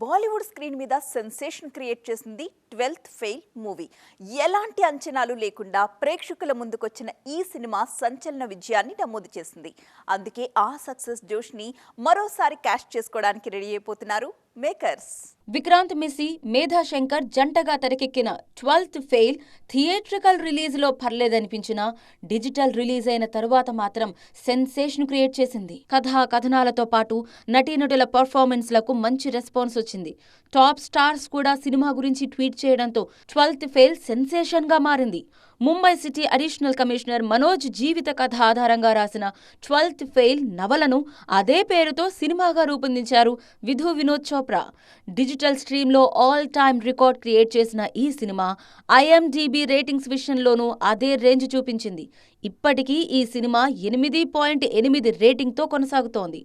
Bollywood screen మీద sensation create చేసింది twelfth fail movie. ఎలాంటి అంచనాలు లేకుండా ప్రేక్షకుల ముందుకొచ్చిన ఈ సినిమా సంచలన విజయాన్ని నమోదు చేసింది. అందుకే ఆ సక్సెస్ జోష్ని మరోసారి క్యాష్ చేసుకోవడానికి రెడీ అయిపోతున్నారు మేకర్స్. విక్రాంత్ మిస్సి మేధా శంకర్ జంటగా తెరకెక్కిన ట్వెల్త్ ఫెయిల్ థియేట్రికల్ రిలీజ్లో పర్లేదనిపించినా డిజిటల్ రిలీజ్ అయిన తరువాత మాత్రం సెన్సేషన్ క్రియేట్ చేసింది. కథా కథనాలతో పాటు నటీనటుల పర్ఫార్మెన్స్లకు మంచి రెస్పాన్స్ వచ్చింది. టాప్ స్టార్స్ కూడా సినిమా గురించి ట్వీట్ చేయడంతో ట్వెల్త్ ఫెయిల్ సెన్సేషన్గా మారింది. Mumbai city additional commissioner Manoj జీవిత కథ ఆధారంగా రాసిన ట్వెల్త్ ఫెయిల్ నవలను అదే పేరుతో సినిమాగా రూపొందించారు విధు వినోద్ చోప్రా. డిజిటల్ స్ట్రీమ్లో ఆల్ టైమ్ రికార్డ్ క్రియేట్ చేసిన ఈ సినిమా ఐఎండిబి రేటింగ్స్ విషయంలోనూ అదే రేంజ్ చూపించింది. ఇప్పటికీ ఈ సినిమా ఎనిమిది పాయింట్ ఎనిమిది రేటింగ్తో కొనసాగుతోంది.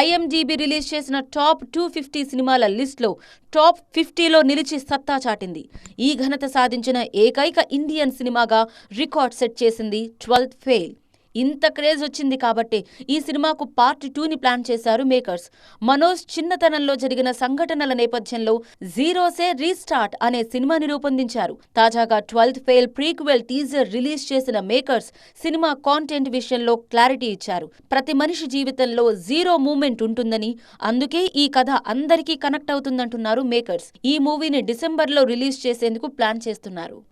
ఐఎండిబి రిలీజ్ చేసిన టాప్ టూ ఫిఫ్టీ సినిమాల లిస్ట్లో టాప్ ఫిఫ్టీలో నిలిచి సత్తా చాటింది. ఈ ఘనత సాధించిన ఏకైక ఇండియన్ సినిమాగా రికార్డ్ సెట్ చేసింది ట్వెల్త్ ఫెయిల్. ఇంత క్రేజ్ వచ్చింది కాబట్టే ఈ సినిమాకు పార్ట్ టూని ప్లాన్ చేశారు మేకర్స్. మనోజ్ చిన్నతనంలో జరిగిన సంఘటనల నేపథ్యంలో జీరోసే రీస్టార్ట్ అనే సినిమాని రూపొందించారు. తాజాగా twelfth fail prequel teaser release చేసిన మేకర్స్ సినిమా కాంటెంట్ విషయంలో క్లారిటీ ఇచ్చారు. ప్రతి మనిషి జీవితంలో జీరో మూమెంట్ ఉంటుందని అందుకే ఈ కథ అందరికీ కనెక్ట్ అవుతుందంటున్నారు మేకర్స్. ఈ మూవీని డిసెంబర్లో రిలీజ్ చేసేందుకు ప్లాన్ చేస్తున్నారు.